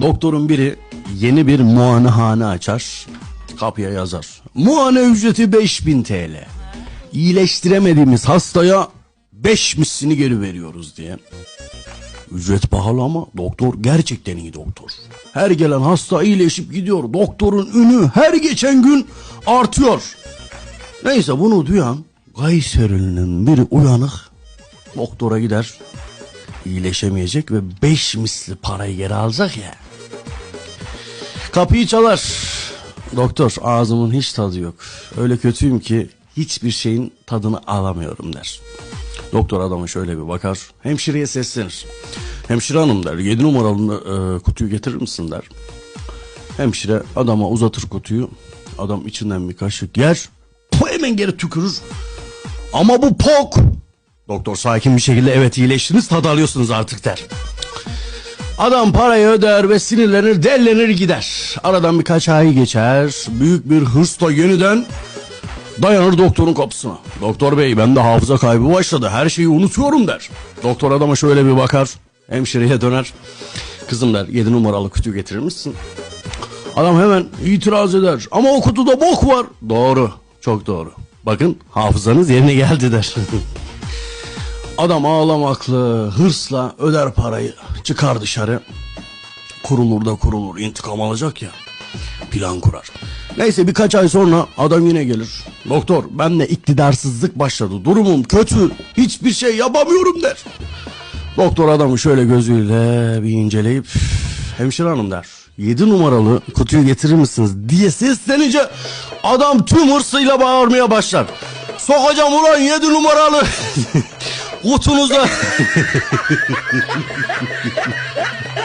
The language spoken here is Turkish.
Doktorun biri yeni bir muayenehane açar. Kapıya yazar. Muayene ücreti 5000 TL. İyileştiremediğimiz hastaya 5 mislini geri veriyoruz diye. Ücret pahalı ama doktor gerçekten iyi doktor. Her gelen hasta iyileşip gidiyor. Doktorun ünü her geçen gün artıyor. Neyse bunu duyan Gayserili'nin biri uyanık doktora gider. İyileşemeyecek ve 5 misli parayı geri alacak ya. Kapıyı çalar. Doktor ağzımın hiç tadı yok. Öyle kötüyüm ki hiçbir şeyin tadını alamıyorum der. Doktor adamı şöyle bir bakar. Hemşireye seslenir. Hemşire hanım der. 7 numaralı e, kutuyu getirir misin der. Hemşire adama uzatır kutuyu. Adam içinden bir kaşık yer. Bu hemen geri tükürür. Ama bu pok. Doktor sakin bir şekilde evet iyileştiniz tadı alıyorsunuz artık der. Adam parayı öder ve sinirlenir dellenir gider. Aradan birkaç ay geçer. Büyük bir hırsla yeniden dayanır doktorun kapısına. Doktor bey bende hafıza kaybı başladı her şeyi unutuyorum der. Doktor adama şöyle bir bakar. Hemşireye döner. Kızım der 7 numaralı kutuyu getirir misin? Adam hemen itiraz eder. Ama o kutuda bok var. Doğru. Çok doğru. Bakın hafızanız yerine geldi der. Adam ağlamaklı, hırsla öder parayı. Çıkar dışarı. Kurulur da kurulur. intikam alacak ya. Plan kurar. Neyse birkaç ay sonra adam yine gelir. Doktor bende iktidarsızlık başladı. Durumum kötü. Hiçbir şey yapamıyorum der. Doktor adamı şöyle gözüyle bir inceleyip hemşire hanım der. 7 numaralı kutuyu getirir misiniz diye seslenince adam tüm hırsıyla bağırmaya başlar. Sokacağım ulan 7 numaralı kutunuza.